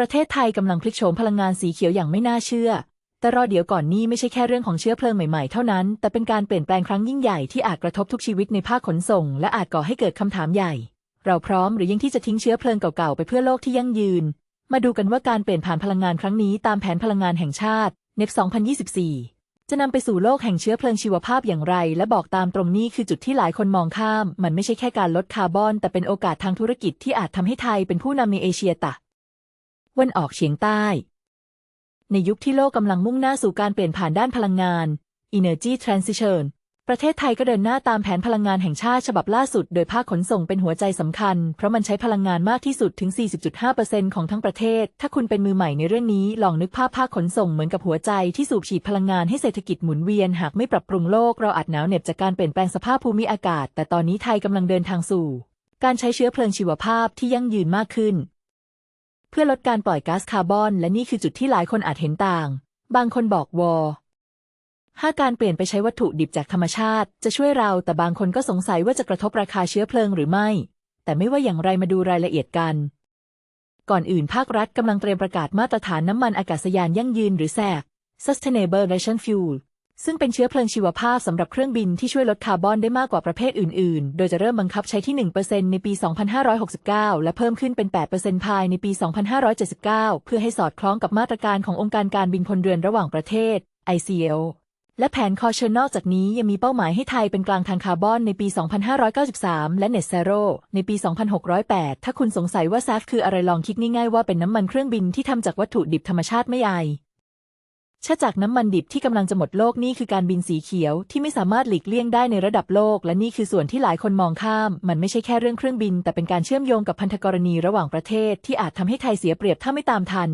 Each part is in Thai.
ประเทศไทยกำลังพลิกโฉมพลังงานสีเขียวอย่างไม่น่าเชื่อ แต่รอเดี๋ยวก่อนนี่ไม่ใช่แค่เรื่องของเชื้อเพลิงใหม่ๆ เท่านั้น แต่เป็นการเปลี่ยนแปลงครั้งยิ่งใหญ่ที่อาจกระทบทุกชีวิตในภาคขนส่ง และอาจก่อให้เกิดคำถามใหญ่ เราพร้อมหรือยังที่จะทิ้งเชื้อเพลิงเก่าๆไปเพื่อโลกที่ยั่งยืน มาดูกันว่าการเปลี่ยนผ่านพลังงานครั้งนี้ตามแผนพลังงานแห่งชาติ NEP 2024 จะนำไปสู่โลกแห่งเชื้อเพลิงชีวภาพอย่างไร และบอกตามตรงนี้คือจุดที่หลายคนมองข้าม มันไม่ใช่แค่การลดคาร์บอน แต่เป็นโอกาสทางธุรกิจที่อาจทำให้ไทยเป็นผู้นำในเอเชียตะ วันออกเฉียงใต้ ในยุคที่โลกกำลังมุ่งหน้าสู่การเปลี่ยนผ่านด้านพลังงาน Energy Transition ประเทศไทยก็เดินหน้าตามแผนพลังงานแห่งชาติฉบับล่าสุด โดยภาคขนส่งเป็นหัวใจสำคัญ เพราะมันใช้พลังงานมากที่สุดถึง 40.5%ของทั้งประเทศ ถ้าคุณเป็นมือใหม่ในเรื่องนี้ ลองนึกภาพภาคขนส่งเหมือนกับหัวใจที่สูบฉีดพลังงานให้เศรษฐกิจหมุนเวียน หากไม่ปรับปรุงโลกเราอาจหนาวเหน็บจากการเปลี่ยนแปลงสภาพภูมิอากาศ แต่ตอนนี้ไทยกำลังเดินทางสู่ การใช้เชื้อเพลิงชีวภาพที่ยั่งยืนมากขึ้น เพื่อลดการปล่อยก๊าซคาร์บอน และนี่คือจุดที่หลายคนอาจเห็นต่าง บางคนบอกวอห้าการเปลี่ยนไปใช้วัตถุดิบจากธรรมชาติ จะช่วยเราแต่บางคนก็สงสัยว่าจะกระทบราคาเชื้อเพลิงหรือไม่ แต่ไม่ว่าอย่างไรมาดูรายละเอียดกัน ก่อนอื่นภาครัฐกำลังเตรียมประกาศมาตรฐานน้ำมันอากาศยานยั่งยืนหรือแสก Sustainable Aviation Fuel ซึ่งเป็นเชื้อเพลิงชีวภาพสำหรับเครื่องบินที่ช่วยลดคาร์บอนได้มากกว่าประเภทอื่น ๆ โดยจะเริ่มบังคับใช้ที่ 1%ในปี 2569 และเพิ่มขึ้นเป็น 8%ภายในปี 2579 เพื่อให้สอดคล้องกับมาตรการขององค์การการบินพลเรือนระหว่างประเทศ ICAO และแผนคอเชอร์นอกจากนี้ยังมีเป้าหมายให้ไทยเป็นกลางทางคาร์บอนในปี 2593 และ Net Zero ในปี 2608 ถ้าคุณสงสัยว่า SAF คืออะไรลองคิดง่ายๆว่าเป็นน้ำมันเครื่องบินที่ทำจากวัตถุดิบธรรมชาติไม่ไอ ชาจากน้ำมันดิบที่กำลังจะหมดโลกนี่คือการบินสีเขียวที่ไม่สามารถหลีกเลี่ยงได้ในระดับโลก และนี่คือส่วนที่หลายคนมองข้าม มันไม่ใช่แค่เรื่องเครื่องบิน แต่เป็นการเชื่อมโยงกับพันธกรณีระหว่างประเทศที่อาจทำให้ไทยเสียเปรียบถ้าไม่ตามทัน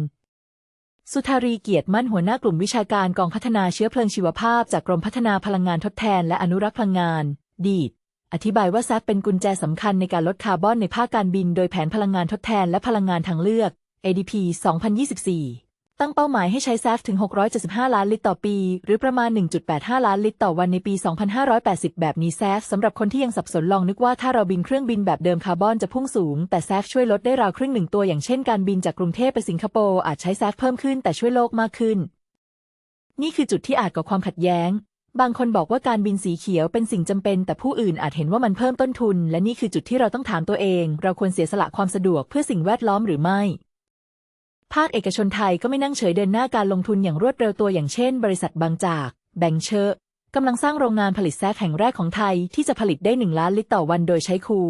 สุธารีเกียรติมั่นหัวหน้ากลุ่มวิชาการกองพัฒนาเชื้อเพลิงชีวภาพ จากกรมพัฒนาพลังงานทดแทน และอนุรักษ์พลังงาน ดีดอธิบายว่าแซฟเป็นกุญแจสำคัญในการลดคาร์บอนในภาคการบิน โดยแผนพลังงานทดแทน และพลังงานทางเลือก ADP 2024 ตั้งเป้าหมายให้ใช้แซฟถึง 675 ล้านลิตรต่อปี หรือประมาณ 1.85 ล้านลิตรต่อวันในปี 2580 แบบนี้แซฟสำหรับคนที่ยังสับสนลองนึกว่าถ้าเราบินเครื่องบินแบบเดิมคาร์บอนจะพุ่งสูง แต่แซฟช่วยลดได้ราวครึ่งหนึ่งตัวอย่างเช่นการบินจากกรุงเทพไปสิงคโปร์อาจใช้แซฟเพิ่มขึ้นแต่ช่วยโลกมากขึ้น นี่คือจุดที่อาจก่อความขัดแย้ง บางคนบอกว่าการบินสีเขียวเป็นสิ่งจำเป็น แต่ผู้อื่นอาจเห็นว่ามันเพิ่มต้นทุน และนี่คือจุดที่เราต้องถามตัวเอง เราควรเสียสละความสะดวกเพื่อสิ่งแวดล้อมหรือไม่ ภาคเอกชนไทยก็ไม่นั่งเฉยเดินหน้าการลงทุนอย่างรวดเร็วตัวอย่างเช่น บริษัทบางจาก แบงเชอร์กำลังสร้างโรงงานผลิตแซฟแห่งแรกของไทยที่จะผลิตได้หนึ่งล้านลิตรต่อวันโดยใช้คู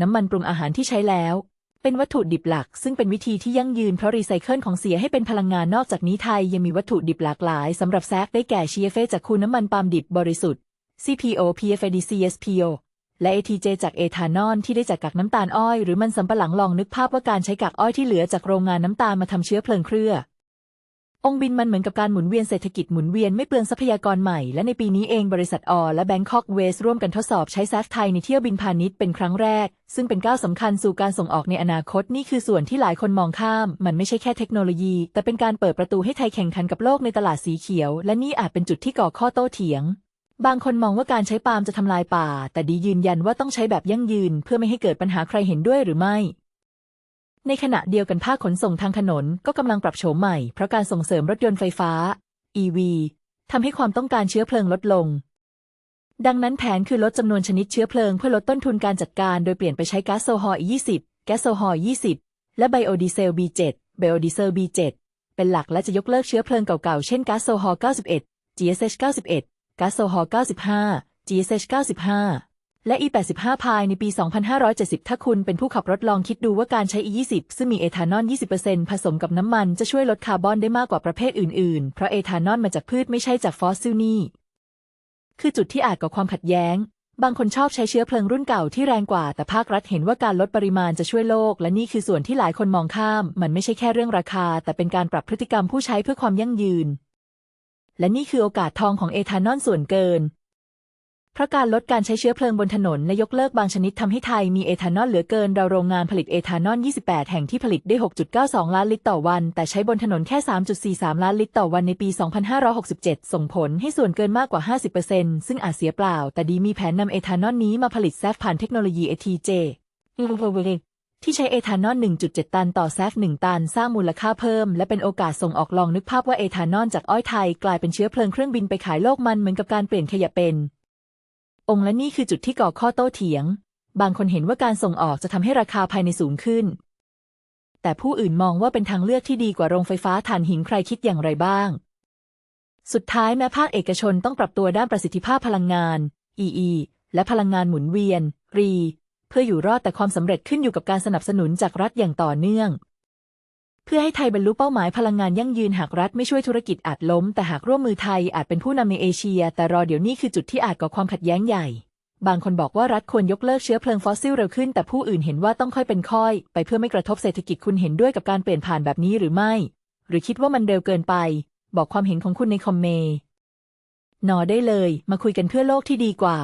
น้ำมันปรุงอาหารที่ใช้แล้ว เป็นวัตถุดิบหลัก ซึ่งเป็นวิธีที่ยั่งยืนเพราะรีไซเคิลของเสียให้เป็นพลังงานนอกจากนี้ไทยยังมีวัตถุดิบหลากหลายสำหรับแซฟได้แก่ชีเอเฟจากคูน้ำมันปาล์มดิบบริสุทธิ์ CPO PFAD CSPO และ ATJ จากเอทานอลที่ได้จากกากน้ำตาลอ้อยหรือมันสำปะหลังลองนึกภาพว่าการใช้กากอ้อยที่เหลือจากโรงงานน้ำตาลมาทำเชื้อเพลิงเครือ องค์บินมันเหมือนกับการหมุนเวียนเศรษฐกิจหมุนเวียนไม่เปลืองทรัพยากรใหม่ และในปีนี้เองบริษัทออและ Bangkok w a s ร่วมกันทดสอบใช้แซฟไทยในเที่ยวบินพาณิชย์เป็นครั้งแรก ซึ่งเป็นก้าวสำคัญสู่การส่งออกในอนาคตนี่คือส่วนที่หลายคนมองข้าม มันไม่ใช่แค่เทคโนโลยี แต่เป็นการเปิดประตูให้ไทยแข่งขันกับโลกในตลาดสีเขียว และนี่อาจเป็นจุดที่ก่อข้อโต้เถียง บางคนมองว่าการใช้ปาล์มจะทำลายป่า แต่ดียืนยันว่าต้องใช้แบบยั่งยืน เพื่อไม่ให้เกิดปัญหาใครเห็นด้วยหรือไม่ ในขณะเดียวกันภาคขนส่งทางถนนก็กำลังปรับโฉมใหม่ เพราะการส่งเสริมรถยนต์ไฟฟ้า EV ทำให้ความต้องการเชื้อเพลิงลดลง ดังนั้นแผนคือลดจำนวนชนิดเชื้อเพลิงเพื่อลดต้นทุนการจัดการ โดยเปลี่ยนไปใช้ก๊าซโซฮอล์ 20 แก๊สโซฮอล์ 20 และไบโอดีเซล B7 ไบโอดีเซล B7 เป็นหลักและจะยกเลิกเชื้อเพลิงเก่าๆ เช่นก๊าซโซฮอล์ 91 GSH 91 ก๊าซโซฮอล์95 GSH 95 และ E85 ภายในปี 2570 ถ้าคุณเป็นผู้ขับรถลองคิดดูว่าการใช้ E20 ซึ่งมีเอทานอล 20%ผสมกับน้ำมันจะช่วยลดคาร์บอนได้มากกว่าประเภทอื่น ๆ เพราะเอทานอลมาจากพืชไม่ใช่จากฟอสซิลนี่คือจุดที่อาจก่อความขัดแย้ง บางคนชอบใช้เชื้อเพลิงรุ่นเก่าที่แรงกว่า แต่ภาครัฐเห็นว่าการลดปริมาณจะช่วยโลก และนี่คือส่วนที่หลายคนมองข้าม มันไม่ใช่แค่เรื่องราคา แต่เป็นการปรับพฤติกรรมผู้ใช้เพื่อความยั่งยืน และนี่คือโอกาสทองของเอทานอลส่วนเกิน เพราะการลดการใช้เชื้อเพลิงบนถนนและยกเลิกบางชนิดทำให้ไทยมีเอทานอลเหลือเกินเราโรงงานผลิตเอทานอล 28 แห่งที่ผลิตได้ 6.92 ล้านลิตรต่อวัน แต่ใช้บนถนนแค่ 3.43 ล้านลิตรต่อวันในปี 2567 ส่งผลให้ส่วนเกินมากกว่า 50%ซึ่งอาจเสียเปล่า แต่ดีมีแผนนำเอทานอลนี้มาผลิตแซฟผ่านเทคโนโลยี ATJ ที่ใช้เอทานอล 1.7 ตันต่อแซก1 ตัน สร้างมูลค่าเพิ่ม และเป็นโอกาสส่งออกลองนึกภาพว่าเอทานอลจากอ้อยไทย กลายเป็นเชื้อเพลิงเครื่องบินไปขายโลกมันเหมือนกับการเปลี่ยนขยะเป็น องค์และนี่คือจุดที่ก่อข้อโต้เถียง บางคนเห็นว่าการส่งออกจะทำให้ราคาภายในสูงขึ้น แต่ผู้อื่นมองว่าเป็นทางเลือกที่ดีกว่าโรงไฟฟ้าถ่านหินใครคิดอย่างไรบ้าง สุดท้ายแม้ภาคเอกชนต้องปรับตัวด้านประสิทธิภาพพลังงาน EE และพลังงานหมุนเวียน RE เพื่ออยู่รอดแต่ความสำเร็จขึ้นอยู่กับการสนับสนุนจากรัฐอย่างต่อเนื่อง เพื่อให้ไทยบรรลุเป้าหมายพลังงานยั่งยืนหากรัฐไม่ช่วยธุรกิจอาจล้ม แต่หากร่วมมือไทยอาจเป็นผู้นำในเอเชีย แต่รอเดี๋ยวนี้คือจุดที่อาจก่อความขัดแย้งใหญ่ บางคนบอกว่ารัฐควรยกเลิกเชื้อเพลิงฟอสซิลเร็วขึ้น แต่ผู้อื่นเห็นว่าต้องค่อยเป็นค่อย ไปเพื่อไม่กระทบเศรษฐกิจคุณเห็นด้วยกับการเปลี่ยนผ่านแบบนี้หรือไม่ หรือคิดว่ามันเร็วเกินไป บอกความเห็นของคุณในคอมเมนต์นอได้เลย มาคุยกันเพื่อโลกที่ดีกว่า